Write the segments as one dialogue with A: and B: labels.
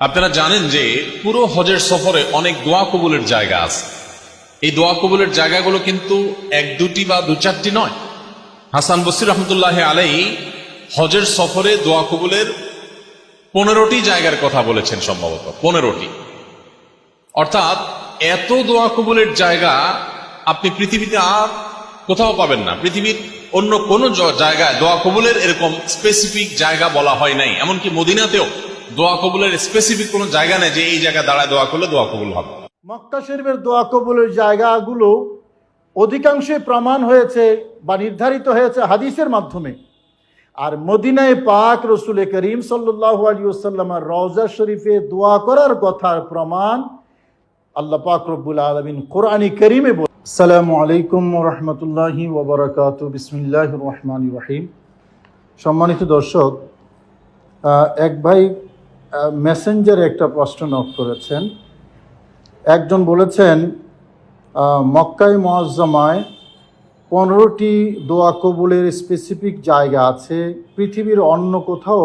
A: আপনারা জানেন যে পুরো হজের সফরে অনেক দোয়া কবুলের জায়গা আছে। এই দোয়া কবুলের জায়গাগুলো কিন্তু এক, দুটি বা দু চারটি নয়। হাসান বসির রহমতুল্লাহ আলাই হজের সফরে দোয়া কবুলের পনেরোটি জায়গার কথা বলেছেন সম্ভবত, পনেরোটি। অর্থাৎ এত দোয়া কবুলের জায়গা আপনি পৃথিবীতে আর কোথাও পাবেন না। পৃথিবীর অন্য কোন জায়গায় দোয়া কবুলের এরকম স্পেসিফিক জায়গা বলা হয় নাই। এমনকি মদিনাতেও দোয়া কবুলের স্পেসিফিক কোনো জায়গা নেই যে এই জায়গায় দাঁড়ায় দোয়া করলে দোয়া কবুল হবে।
B: মক্কা শরীফের দোয়া কবুলের জায়গাগুলো অধিকাংশে প্রমাণ হয়েছে বা নির্ধারিত হয়েছে হাদিসের মাধ্যমে। আর মদিনায় পাক রসুল করিম সাল্লাহ আলিউসাল্লামার রওজা শরীফে দোয়া করার কথার প্রমাণ আল্লাহ পাক রব্বুল আলমিন কোরআনী করিমে বল সালামু আলাইকুম রহমতুল্লাহি ওবরাকাত বিসমিল্লাহ রহমান রহিম। সম্মানিত দর্শক এক ভাই মেসেঞ্জারে একটা প্রশ্ন নক করেছেন। একজন বলেছেন মক্কায় মজ্জামায় পনেরোটি দোয়া কবুলের স্পেসিফিক জায়গা আছে, পৃথিবীর অন্য কোথাও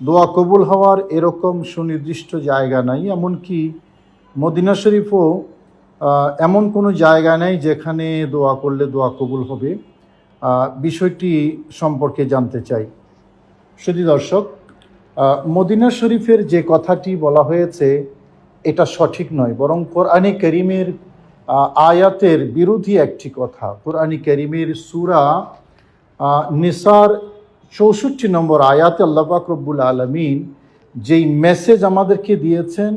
B: দোয়া কবুল হওয়ার এরকম সুনির্দিষ্ট জায়গা নাই, এমনকি মদিনা শরীফও এমন কোনো জায়গা নেই যেখানে দোয়া করলে দোয়া কবুল হবে। বিষয়টি সম্পর্কে জানতে চাই। শুধু দর্শক মদিনা শরীফের যে কথাটি বলা হয়েছে, এটা সঠিক নয়, বরং কোরআনে করিমের আয়াতের বিরোধী একটি কথা। কোরআনে করিমের সুরা নিসার চৌষট্টি নম্বর আয়াতে আল্লাপাক রব্বুল আলমিন যেই মেসেজ আমাদেরকে দিয়েছেন,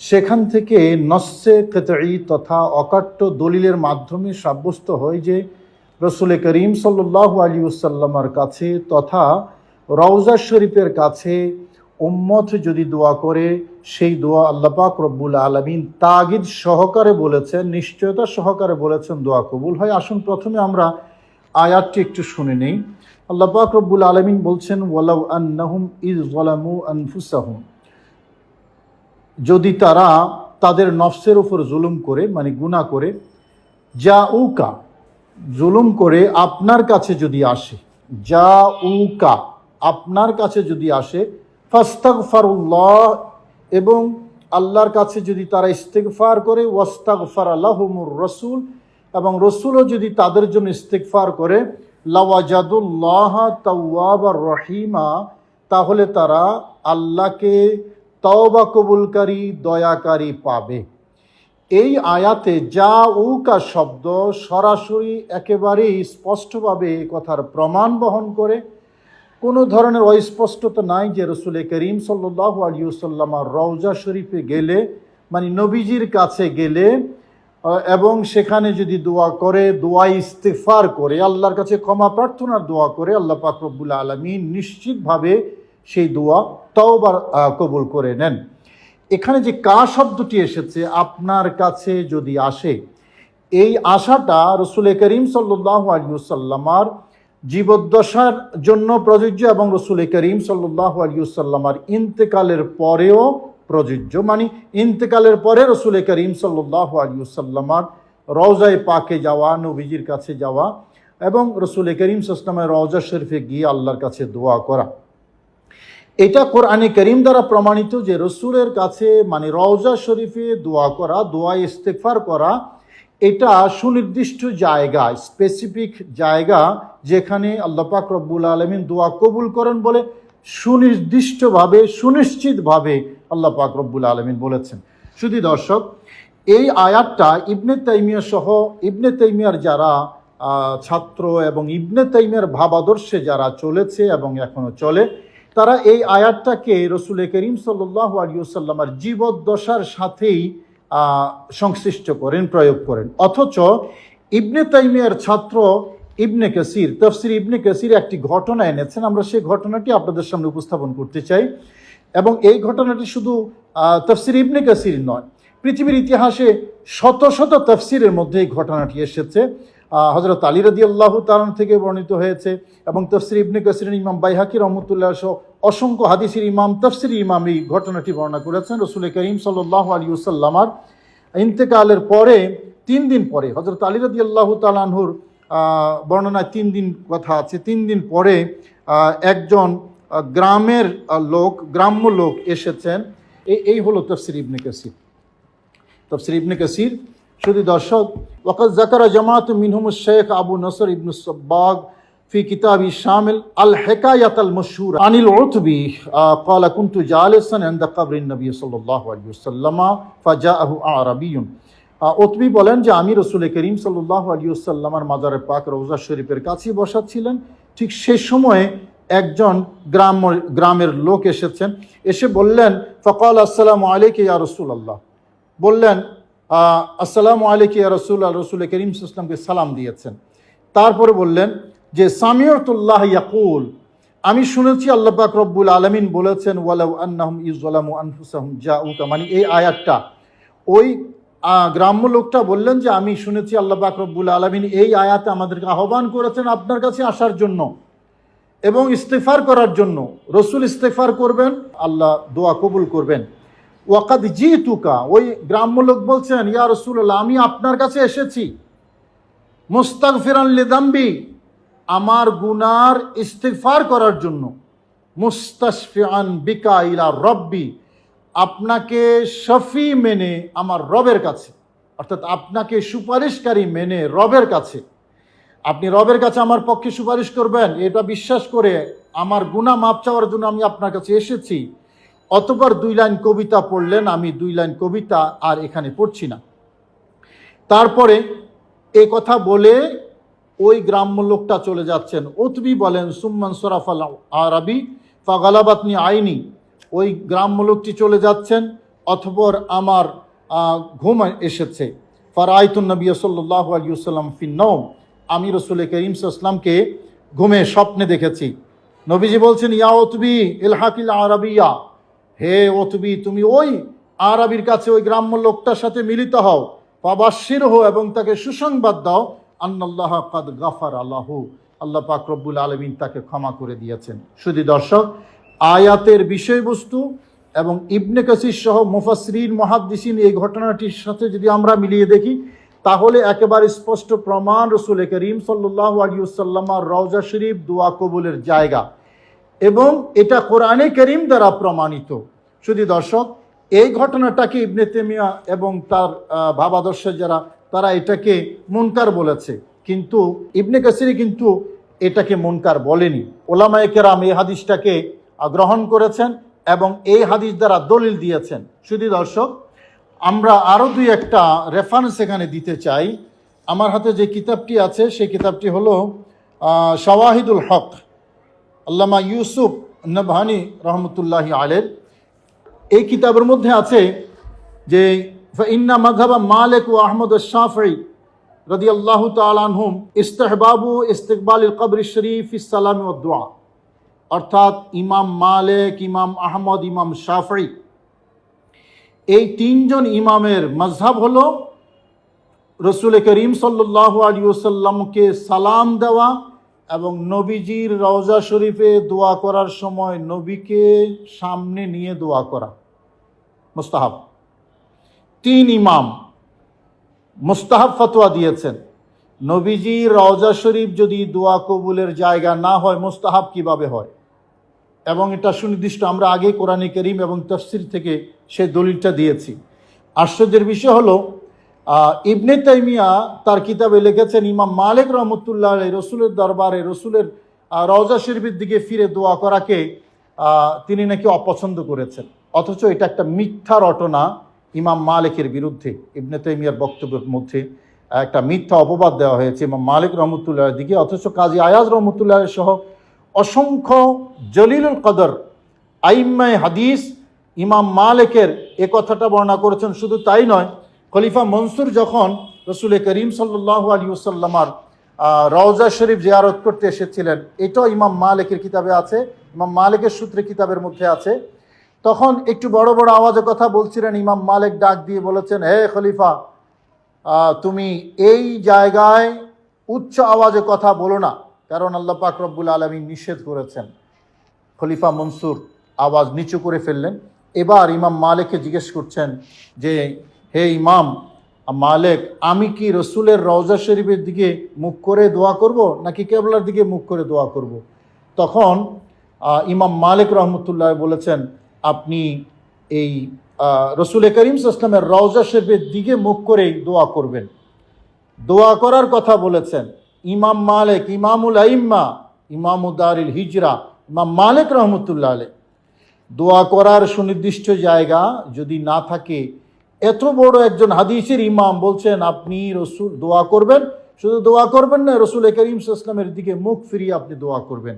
B: সেখান থেকে নস্যে কেতঈ তথা অকাট্য দলিলের মাধ্যমে সাব্যস্ত হয় যে, রসুল করিম সাল্লাহ আলী কাছে তথা রওজা শরীফের কাছে উম্মত যদি দোয়া করে, সেই দোয়া আল্লাপাক রব্বুল আলমিন তাগিদ সহকারে বলেছেন, নিশ্চয়তা সহকারে বলেছেন, দোয়া কবুল হয়। আসুন প্রথমে আমরা আয়াতটি একটু শুনে নেই। আল্লাপাক রব্বুল আলমিন বলছেন, ওয়ালাউ আন্নাহুম ইজ ওয়ালামু আনফুসাহুম। যদি তারা তাদের নফসের উপর জুলুম করে মানে গুনাহ করে যা উকা জুলুম করে আপনার কাছে যদি আসে যা উকা আপনার কাছে যদি আসে, ফাস্তাগফারুল্লাহ, এবং আল্লাহর কাছে যদি তারা ইস্তেগফার করে ওয়াস্তাক ফার আল্লাহমুর রসুল, এবং রসুলও যদি তাদের জন্য ইস্তেগফার করে, লাওয়াজাদুল্লাহ তাওয়াব রহিমা, তাহলে তারা আল্লাহকে তওবা কবুলকারী, দয়াকারী পাবে। এই আয়াতে যা উকা শব্দ সরাসরি একেবারেই স্পষ্টভাবে কথার প্রমাণ বহন করে। কোনো ধরনের অস্পষ্টতা নাই যে রসুল করিম সাল্লাহ আলিউসাল্লামার রওজা শরীফে গেলে মানে নবীজির কাছে গেলে এবং সেখানে যদি দোয়া করে, দোয়া ইস্তেফার করে, আল্লাহর কাছে ক্ষমা প্রার্থনার দোয়া করে, আল্লাহ পাক রব্বুল আলমিন নিশ্চিতভাবে সেই দোয়া তওবার কবুল করে নেন। এখানে যে কা শব্দটি এসেছে আপনার কাছে যদি আসে, এই আশাটা রসুল করিম সাল্লাহ আলিউসাল্লামার জীবদ্দশার জন্য প্রযোজ্য এবং রসুল করিম সাল্লাহ আলিউসাল্লামার ইন্তেকালের পরেও প্রযোজ্য। মানে ইন্তেকালের পরে রসুল করিম সাল্লাহ আলিউসাল্লামার রওজায় পাকে যাওয়া, নবীজির কাছে যাওয়া এবং রসুল করিম সাল্লামের রওজা শরীফে গিয়ে আল্লাহর কাছে দোয়া করা। এটা কোরআনে করিম দ্বারা প্রমাণিত যে রসুলের কাছে মানে রওজা শরীফে দোয়া করা, দোয়া ইস্তেকফার করা এটা সুনির্দিষ্ট জায়গা স্পেসিফিক জায়গা যেখানে আল্লাহ পাক রব্বুল আলমিন দোয়া কবুল করেন বলে সুনির্দিষ্টভাবে, সুনিশ্চিতভাবে আল্লাহ পাক রব্বুল আলমিন বলেছেন। শুধু দর্শক, এই আয়াতটা ইবনে তাইমিয়া সহ, ইবনে তাইমিয়ার যারা ছাত্র এবং ইবনে তাইমিয়ার ভাবাদর্শে যারা চলেছে এবং এখনও চলে, তারা এই আয়াতটাকে রসুল করিম সাল্লাহ আলিউসাল্লামার জীবদ্দশার সাথেই সংশ্লিষ্ট করেন, প্রয়োগ করেন। অথচ ইবনে তাইমিয়ার ছাত্র ইবনে কাসির, তফসির ইবনে কাসির একটি ঘটনা এনেছেন। আমরা সেই ঘটনাটি আপনাদের সামনে উপস্থাপন করতে চাই। এবং এই ঘটনাটি শুধু তফসির ইবনে কাসির নয়, পৃথিবীর ইতিহাসে শত শত তফসিরের মধ্যে এই ঘটনাটি এসেছে। হজরত আলী রদি আল্লাহ তালন থেকে বর্ণিত হয়েছে এবং তফসির ইবনে কাসির ইমাম বাইহাকি রহমতুল্লাহ সহ অসংখ্য হাদিসের ইমাম, তফসির ইমাম এই ঘটনাটি বর্ণনা করেছেন। রসুল করিম সাল্লাহ আলী সাল্লামার ইন্তেকালের পরে, তিন দিন পরে হজরত আলী রদি আল্লাহ তালানহুর বর্ণনায় তিন দিন কথা আছে। তিন দিন পরে একজন গ্রামের লোক, গ্রাম্য লোক এসেছেন। এই এই হলো তফসির ইবনে কাসির। তফসির ইবনে কাসির শুধু দর্শক ওয়াকাত জাকারা জামাত মিনহুম শেখ আবু নসর ইবনু সব্বাগ في كتاب الشامل الحكاية المشهورة عن العتبي آه، قال كنت جالسا عند قبر النبي صلى الله عليه وسلم فجاءه أعربي অতবি বলেন যে আমি রসুল করিম সাল্লাহ আলিউসাল্লামার মাজারে পাক রোজা শরীফের কাছেই বসাচ্ছিলেন ঠিক সে সময়ে একজন গ্রাম গ্রামের লোক এসেছেন এসে বললেন ফকাল আসসালামু আলাইকে ইয়া রসুল আল্লাহ বললেন আহ, আসসালামু আলাইকে ইয়া রসুল আল রসুল করিম ইসলামকে সালাম দিয়েছেন। তারপরে বললেন যে সামিয়তুল্লাহ ইয়াকুল। আমি শুনেছি আল্লাহ পাক রব্বুল আলমিন বলেছেন, ওয়ালাউ আন্নাহুম ইউজালামু আনফুসাহুম জাউকা। মানে এই আয়াতটা। ওই গ্রাম্য লোকটা বললেন যে, আমি শুনেছি আল্লাহ পাক রব্বুল আলমিন এই আয়াতে আমাদেরকে আহ্বান করেছেন আপনার কাছে আসার জন্য এবং ইস্তেফার করার জন্য। রসুল ইস্তেফার করবেন, আল্লাহ দোয়া কবুল করবেন। ওয়াকাদ জি তুকা ওই গ্রাম্য লোক বলছেন, ইয়া রসুল্লাহ আমি আপনার কাছে এসেছি। মুস্তাক ফিরান লিদাম্বি আমার গুনার ইস্তিফার করার জন্য। মুস্তাশফিয়ান বিকা ইলা রব্বি, আপনাকে শফি মেনে আমার রবের কাছে। অর্থাৎ আপনাকে সুপারিশকারী মেনে রবের কাছে। আপনি রবের কাছে আমার পক্ষে সুপারিশ করবেন, এটা বিশ্বাস করে আমার গুণা মাপ চাওয়ার জন্য আমি আপনার কাছে এসেছি। অতবার দুই লাইন কবিতা পড়লেন, আমি দুই লাইন কবিতা আর এখানে পড়ছি না। তারপরে এ কথা বলে ওই গ্রাম্য লোকটা চলে যাচ্ছেন। ওতবি বলেন, সুম্মান সরাফাল আরবি ফাগালাবাতনি আইনি। ওই গ্রাম্য লোকটি চলে যাচ্ছেন অথপর আমার ঘুম এসেছে। ফারাইতুন নবী সাল্লাহ আলিউসাল্লাম ফিন্নম আমি রসুল করিম ইসলামকে ঘুমে স্বপ্নে দেখেছি। নবীজি বলছেন, ইয়া ওতবি ইলহাকিল আরবিয়া। হে ওতবি তুমি ওই আরবির কাছে ওই গ্রাম্য লোকটার সাথে মিলিত হও। পাবাসির হো এবং তাকে সুসংবাদ দাও। আন্নাল্লাহ কাদ গাফার আল্লাহু আল্লাহ পাক রব্বুল আলমিন তাকে ক্ষমা করে দিয়েছেন। শুধু দর্শক, আয়াতের বিষয়বস্তু এবং ইবনে কাসির সহ মুফাসরিন মহাদ্দিসিন এই ঘটনাটির সাথে যদি আমরা মিলিয়ে দেখি, তাহলে একেবারে স্পষ্ট প্রমাণ রসুল করিম সাল্লাহ আলিউসাল্লামার রওজা শরীফ দোয়া কবুলের জায়গা। এবং এটা কোরআনে করিম দ্বারা প্রমাণিত। শুধু দর্শক এই ঘটনাটাকে ইবনে তেমিয়া এবং তার আহ, ভাবাদর্শ যারা তারা এটাকে মুনকার বলেছে। কিন্তু ইবনে কাসিরি কিন্তু এটাকে মুনকার বলেনি। ওলামায়ে কেরাম এই হাদিসটাকে গ্রহণ করেছেন এবং এই হাদিস দ্বারা দলিল দিয়েছেন। শুধু দর্শক আমরা আরও দুই একটা রেফারেন্স এখানে দিতে চাই। আমার হাতে যে কিতাবটি আছে সেই কিতাবটি হলো শাওয়াহিদুল হক আল্লামা ইউসুফ নবহানি রহমতুল্লাহ আলের এই কিতাবের মধ্যে আছে যে ইন্না মজহাবা মালিক ও আহমদ শাফি রদি আল্লাহ তালহুম ইস্তেহবাবু ইস্তেকবাল কবর শরীফ ইসালাম দোয়া অর্থাৎ ইমাম মালিক, ইমাম আহমদ, ইমাম শাফি এই তিনজন ইমামের মজহাব হলো রসুল করিম সাল্লাহ আলী ওসাল্লামকে সালাম দেওয়া এবং নবীজির রওজা শরীফে দোয়া করার সময় নবীকে সামনে নিয়ে দোয়া করা। মুস্তাহাব। তিন ইমাম মুস্তাহাব ফতোয়া দিয়েছেন। নবীজি রওজা শরীফ যদি দোয়া কবুলের জায়গা না হয়, মুস্তাহাব কীভাবে হয়? এবং এটা সুনির্দিষ্ট আমরা আগে কোরআনে করিম এবং তফসির থেকে সে দলিলটা দিয়েছি। আশ্চর্যের বিষয় হলো ইবনে তাইমিয়া তার কিতাবে লিখেছেন, ইমাম মালিক রহমতুল্লাহ রসুলের দরবারে রসুলের রওজা শরীফের দিকে ফিরে দোয়া করাকে তিনি নাকি অপছন্দ করেছেন। অথচ এটা একটা মিথ্যা রটনা ইমাম মালিকের বিরুদ্ধে, ইবনে তাইমিয়ার বক্তব্যের মধ্যে, একটা মিথ্যা অপবাদ দেওয়া হয়েছে ইমাম মালিক রহমতুল্লাহের দিকে, অথচ কাজী আয়াজ রহমতুল্লাহ সহ অসংখ্য জলিলুল কদর, আইম্মায় হাদিস ইমাম মালিকের এ কথাটা বর্ণনা করেছেন। শুধু তাই নয়, খলিফা মনসুর যখন রসুল করিম সাল্লাহ আলী ওসাল্লামার রওজা শরীফ জিয়ারত করতে এসেছিলেন, এটাও ইমাম মালিকের কিতাবে আছে, ইমাম মালিকের সূত্রে কিতাবের মধ্যে আছে। তখন একটু বড় বড় আওয়াজে কথা বলছিলেন, ইমাম মালিক ডাক দিয়ে বলেছেন, হে খলিফা তুমি এই জায়গায় উচ্চ আওয়াজে কথা বলো না, কারণ আল্লাহ পাক রব্বুল আলমী নিষেধ করেছেন। খলিফা মনসুর আওয়াজ নিচু করে ফেললেন। এবার ইমাম মালিককে জিজ্ঞেস করছেন যে, হে ইমাম, মালেক, আমি কি রসুলের রওজা শরীফের দিকে মুখ করে দোয়া করব, নাকি কেবলার দিকে মুখ করে দোয়া করব? তখন ইমাম মালিক রহমতুল্লাহ বলেছেন আপনি এই রসুল করিম ইসলামের রওজা শরীফের দিকে মুখ করেই দোয়া করবেন। দোয়া করার কথা বলেছেন, ইমাম মালিক, ইমামুল আইম্মা ইমামুদ্দারিল হিজরা, ইমাম মালিক রহমতুল্লাহ আলী দোয়া করার সুনির্দিষ্ট জায়গা যদি না থাকে, এত বড় একজন হাদিসের ইমাম বলছেন, আপনি রসুল, দোয়া করবেন? শুধু দোয়া করবেন না, রসুল করিম ইসলামের দিকে মুখ ফিরিয়ে আপনি দোয়া করবেন।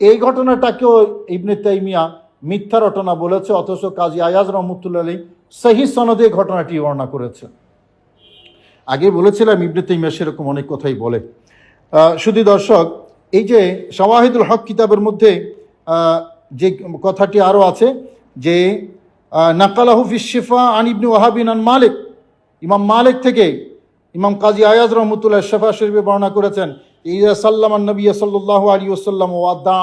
B: এই ঘটনাটাকেও ইবনে তাইমিয়া মিথ্যা রটনা বলেছে, অথচ কাজী আয়াজ রহমতুল্লাহ আলী সহি সনদে ঘটনাটি বর্ণনা করেছে। আগে বলেছিলাম, ইবনে তাইমিয়া সেরকম অনেক কথাই বলে। শুধু দর্শক, এই যে শাওয়াহিদুল হক কিতাবের মধ্যে যে কথাটি আরও আছে, যে নাকালাহু ফিশিফা আন ইবনে ওয়াহাবিন আন মালিক, ইমাম মালিক থেকে ইমাম কাজী আয়াজ রহমতুল্লাহ শেফা শরীফে বর্ণনা করেছেন, ইয়া সাল্লাম নবী সাল্লাহ আলী ওসাল্লাম ওয়াদা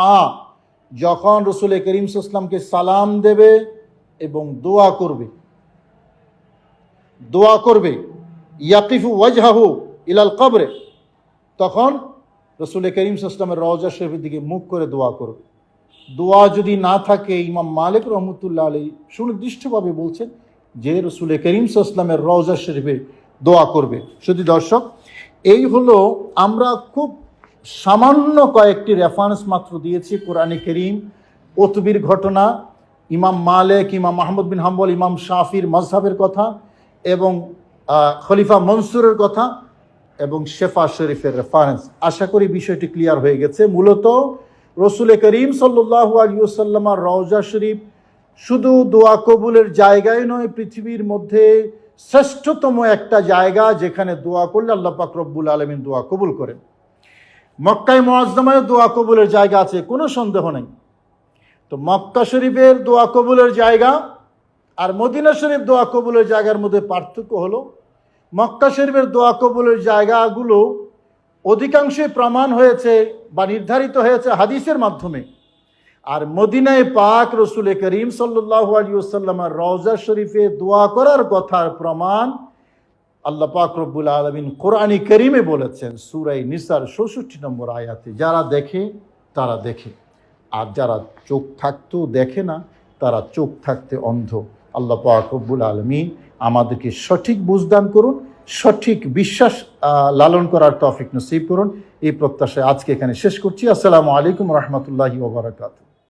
B: যখন রসুল করিম সাল্লামকে সালাম দেবে এবং দোয়া করবে দোয়া করবে, ইয়াকিফু ওয়াজহাহু ইলাল কবরে, তখন রসুল করিম সাল্লামের রওজা শরীফের দিকে মুখ করে দোয়া করবে। দোয়া যদি না থাকে, ইমাম মালিক রহমতুল্লাহ আলী সুনির্দিষ্টভাবে বলছেন যে রসুল করিম সাল্লামের রওজা শরীফে দোয়া করবে। শুধু দর্শক, এই হলো আমরা খুব সামান্য কয়েকটি রেফারেন্স মাত্র দিয়েছি, কোরআনে করিম ওতবির ঘটনা, ইমাম মালেক, ইমাম মাহমুদ বিন হাম্বল, ইমাম শাফির মজহাবের কথা এবং খলিফা মনসুরের কথা এবং শেফা শরীফের রেফারেন্স আশা করি বিষয়টি ক্লিয়ার হয়ে গেছে। মূলত রসুল করিম সাল্লাহ আলিউসাল্লামার রওজা শরীফ শুধু দোয়া কবুলের জায়গায় নয়, পৃথিবীর মধ্যে শ্রেষ্ঠতম একটা জায়গা যেখানে দোয়া করলে আল্লাহ পাক রব্বুল আলমিন দোয়া কবুল করেন। মক্কায় মোয়াজ্জমায় দোয়া কবুলের জায়গা আছে, কোনো সন্দেহ নেই। তো মক্কা শরীফের দোয়া কবুলের জায়গা আর মদিনা শরীফ দোয়া কবুলের জায়গার মধ্যে পার্থক্য হলো, মক্কা শরীফের দোয়া কবুলের জায়গাগুলো অধিকাংশই প্রমাণ হয়েছে বা নির্ধারিত হয়েছে হাদিসের মাধ্যমে। আর মদিনায় পাক রসুল করিম সাল্লাহ আলী ওসাল্লামার রওজা শরীফে দোয়া করার কথার প্রমাণ আল্লাহ পাক রব্বুল আলমিন কোরআনী করিমে বলেছেন সুরাই নিসার ষষট্টি নম্বর আয়াতে, যারা দেখে, তারা দেখে। আর যারা চোখ থাকতেও দেখে না, তারা চোখ থাকতে অন্ধ। আল্লাহ পাক রব্বুল আলমিন আমাদেরকে সঠিক বুঝদান করুন, সঠিক বিশ্বাস লালন করার তৌফিক নসিব করুন। এই প্রত্যাশায় আজকে এখানে শেষ করছি। আসসালামু আলাইকুম রহমতুল্লাহি ওবরাকাতু